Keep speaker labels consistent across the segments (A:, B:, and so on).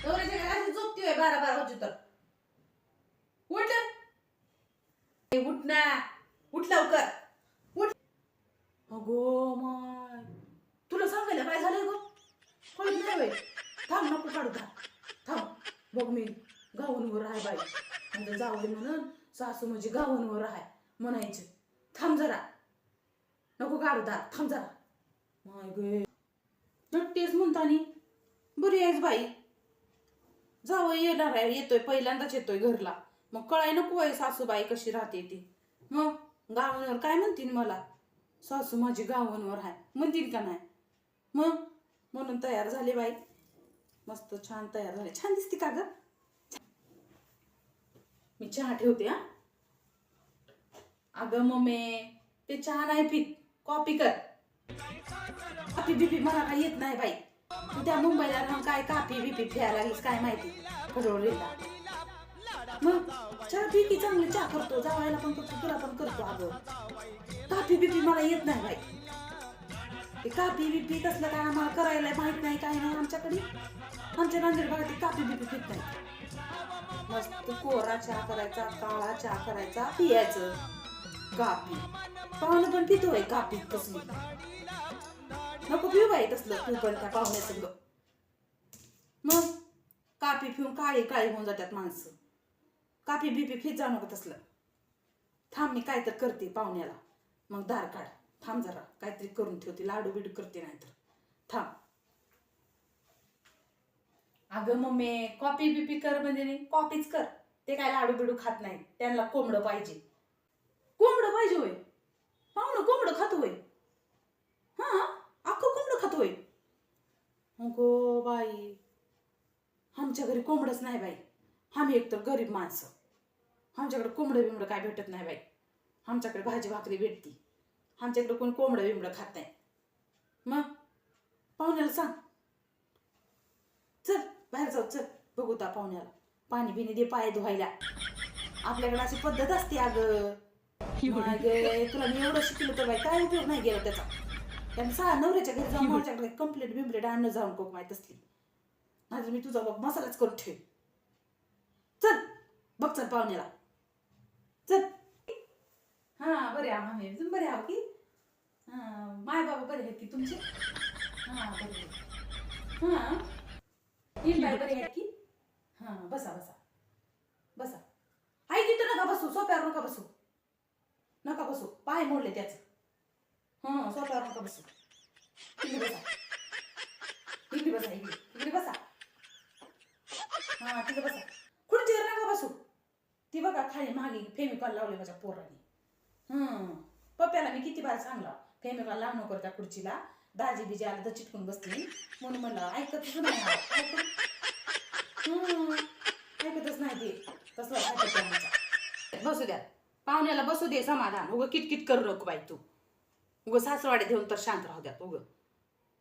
A: बारा बारा वाजू तर उठ ए, उठ ना उठ लवकर उठ अगो माय तुला सांगायला काय झालंय गो कळत नाही बाई थांब नको काढू का थांब बघ मी गाऊनवर आहे बाई म्हणजे जाऊ दे म्हणून सासू म्हणजे गाऊनवर आहे म्हणायचे थांब जरा नको काढू दा थांब जरा माय गे नट्टेच म्हणतानी. बरी आहेस बाई. जावं येणार आहे येतोय पहिल्यांदाच येतोय घरला. मग कळाय नको आहे सासूबाई कशी राहते ती. मग गावांवर काय म्हणतील मला? सासू माझी गावांवर आहे म्हणतील का नाही? मग? म्हणून तयार झाली बाई. मस्त छान तयार झाले. छान दिसते का ग? मी चहा ठेवते हा. अगं मम्मी ते चहा नाही पित. कॉपी कर. कापी बिपी मला काय येत नाही बाई. तू त्या मुंबईला राहून काय कापी बिपी फिरायला लागलीस काय माहिती? खरवलेला मग चहा पी की चांगली चहा करतो जावायला पण करतो तुला पण करतो अगं. कापी बिपी मला येत नाही बाई. ते कापी बिपी तसलं काय आम्हाला करायला माहीत नाही काय नाही आमच्याकडे. आमच्या नांदेड भागात कापी बिपी पित नाही. मस्त कोरा चहा करायचा काळा चहा करायचा पियाचं. कापी पाहुणं पण पितोय कापी कसली. नको पिऊ बाई तसलं. तू पण त्या पाहुण्या ग मग कापी पिऊन काळी काळी होऊन जातात माणसं. कापी बिपी फित जाऊ नको तसलं. थांब मी काय तर करते पाहुण्याला. मग दार काढ. थांब जरा. काहीतरी करून ठेवते. लाडू बिडू करते नाहीतर. थांब. अगं मम्मी कॉपी बिपी कर म्हणजे नाही कॉपीच कर. ते काय लाडू बिडू खात नाही. त्यांना कोंबडं पाहिजे. कोंबडं पाहिजे होय. पाहुणं कोंबडं खात होय हा अख्खं कोंबडं खात होय? अगो बाई आमच्या घरी कोंबडंच नाही बाई. आम्ही एकतर गरीब माणसं. आमच्याकडे कोंबडं बिंबडं काय भेटत नाही बाई. आमच्याकडे भाजी भाकरी भेटती. आमच्याकडे कोण कोंबडं बिंबडं खात नाही. मग? पाहुण्याला सांग. चल बाहेर जाऊ चल. बघू त्या पाहुण्याला. पाणी बिणी दे पाय धुवायला. आपल्याकडे अशी पद्धत असते अगं. तुला मी एवढं शिकलो तर बाई काय उपयोग नाही गेला त्याचा. कारण सहा नवऱ्याच्या घरी जाऊन माझ्याकडे कंप्लेंट बिम्प्लेट आणणं जाऊन कोक माहीत असली. नाहीतर मी तुझा बघ मसालाच करून ठेव चल बघ चल पाहुण्याला. चल. हा बरे आहो आम्ही. तुम्ही बरे आहो की? हा माय बाबा बरे आहेत की तुमचे? हा बरे. हा. बाय बरे आहेत की? हा बसा बसा. बसा. आई तिथं नका बसू सोप्यावर नका बसू. नका बसू. पाय मोडले त्याच. हं सोप्यावर नका बसू इकडे बसा इकडे बसा इकडे इकडे बसा हा तिकडे बसा खुर्चीवर नका बसू ती बघा खाली मागे फेमिकॉल लावले माझ्या पोराने हं पप्प्याला मी किती बार सांगला फेमिकॉल लाव नको त्या खुर्चीला दाजी बिजी आलं तर चिटकून बसते म्हणून म्हणलं ऐकतच नाही ऐकत ऐकतच नाही ते तसलं ऐकत नाही बसू द्या पाहुण्याला बसू दे समाधान उगं किटकिट करू नको बाई तू उगं सासरवाडे देऊन तर शांत राहू द्या उगं.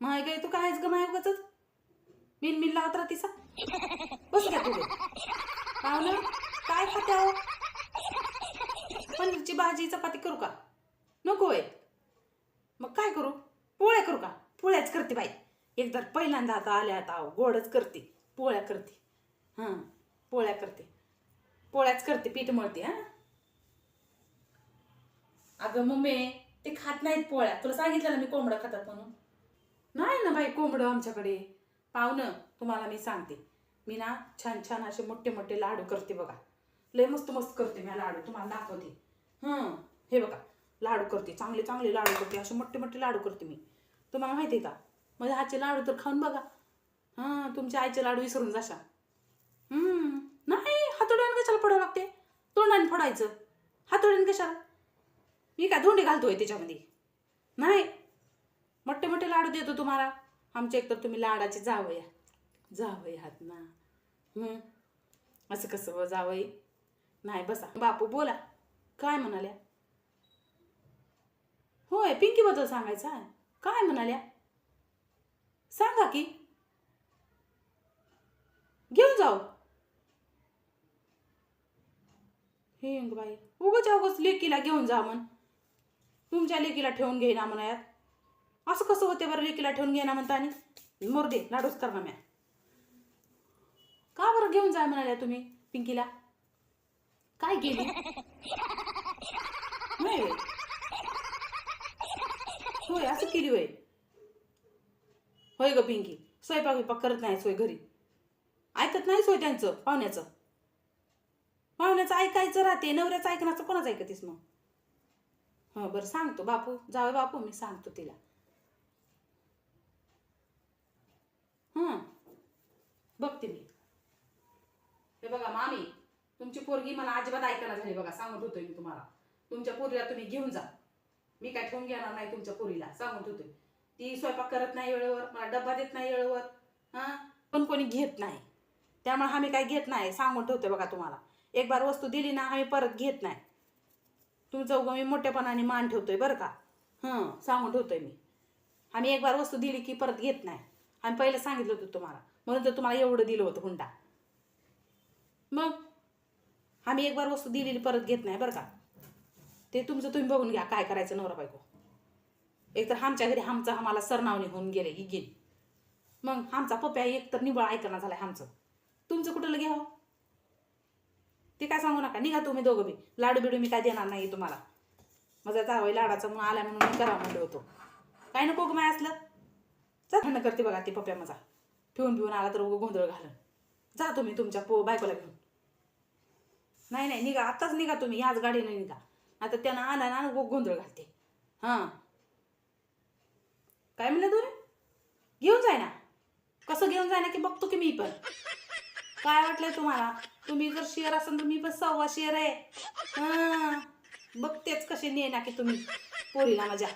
A: माय गे तू कायच ग माय उगाच मिन मिन लावत राहते बस घ्या तुझे काय खाते आहो? पनीरची भाजी चपाती करू का? नको आहे. मग काय करू? पोळ्या करू का? पोळ्याच करते बाई. एकदा पहिल्यांदा आता आल्या आता अहो, गोडच करते. पोळ्या करते. हां पोळ्या करते. पोळ्याच करते पीठ मळते हां. अगं मम्मी ते खात नाहीत पोळ्या. तुला सांगितलं ना मी कोंबडं खातात म्हणून. नाही ना बाई कोंबडं आमच्याकडे. पाहुणं तुम्हाला मी सांगते. मी ना छान छान असे मोठे मोठे लाडू करते बघा. लय मस्त मस्त करते मी लाडू तुम्हाला दाखवते. हं हे बघा लाडू करते. चांगले चांगले लाडू करते असे मोठे मोठे लाडू करते मी. तुम्हाला माहिती आहे का? माझ्या हातचे लाडू तर खाऊन बघा. हां तुमच्या आईचे लाडू विसरून जाशा. नाही हातोड्याने कशाला फोडावं लागते? तोंडाने फोडायचं. हातोड्याने कशाला? मी काय धोंडे घालतोय त्याच्यामध्ये? नाही. मोठे मोठे लाडू देतो तुम्हाला. आमच्या एकतर तुम्ही लाडाचे जावया. जावय आहात ना. असं कसं जावय नाही बसा. बापू बोला. काय म्हणाल्या? होय पिंकीबद्दल सांगायचं आहे. काय म्हणाल्या? सांगा की. घेऊन जाऊ. हिंग बाई उगच उगाच लेकीला घेऊन जा म्हण. तुमच्या लेकीला ठेवून घेईना म्हणा यात असं कसं होते बरं लेकीला ठेवून घेईना म्हणता आणि? मोरदे लाडूच कर ना म्या का बरं घेऊन जा म्हणाल्या तुम्ही पिंकीला? काय केली? नाही होय. असं केली होय. होय ग पिंकी स्वयंपाक विपाक करत नाही सोय घरी. ऐकत नाही सोय त्यांचं पाहुण्याचं. पाहुण्याचं ऐकायचं राहते नवऱ्याचं ऐकण्याचं कोणाच ऐकतेस मग? हो बरं सांगतो. बापू जावे बापू मी सांगतो तिला. हं बघते मी. हे बघा मामी तुमची पोरगी मला अजिबात ऐकायला झाली बघा सांगत होतोय मी तुम्हाला. तुमच्या पोरीला तुम्ही घेऊन जा. मी काय ठेवून घेणार नाही तुमच्या पोरीला सांगत होतोय. ती स्वयंपाक करत नाही वेळेवर मला डब्बा देत नाही वेळेवर हां? पण कोणी घेत नाही. त्यामुळे आम्ही काय घेत नाही सांगून ठेवतोय बघा तुम्हाला. एक बार वस्तू दिली ना आम्ही परत घेत नाही. तुमचं उगं मी मोठेपणाने मान ठेवतोय बरं का? हं सांगून ठेवतोय मी. आम्ही एक बार वस्तू दिली की परत घेत नाही. आम्ही पहिलं सांगितलं होतं तुम्हाला. म्हणून तर तुम्हाला एवढं दिलं होतं हुंडा. मग? आम्ही एक बार वस्तू दिलेली परत घेत नाही बरं का? ते तुमचं तुम्ही बघून घ्या काय करायचं नवरा बायको. एक तर आमच्या घरी आमचं आम्हाला सरनावणी होऊन गेले ही गेली. मग आमचा पप्प्या एक तर निवळ ऐकणं झालाय आमचं. तुमचं कुठं घ्यावं? ते काय सांगू नका. निघा तुम्ही दोघं बी. लाडू बिडू मी काय देणार नाही तुम्हाला. माझा जावई लाडाचा म्हणून आला म्हणून मी करा म्हणलो होतो. काय नको गं माय असलं. जा थंड करते बघा ती पप्प्या माझा. पिऊन पिऊन आला तर उगं गोंधळ घालून. जा तुम्ही तुमच्या पो बायकोला घेऊन. नाही नाही निघा. आत्ताच निघा तुम्ही. याच गाडीने निघा. आता त्यानं आला ना गोंधळ घालते. हां. काय म्हणलं तुम्ही? घेऊन जाय ना. कसं घेऊन जाय ना की बघतो की मी पण. काय वाटलंय तुम्हाला? तुम्ही जर शेअर असाल तर मी पण सव्वा शेअर आहे. बघतेच कसे ने ना की तुम्ही. पोरीला माझ्या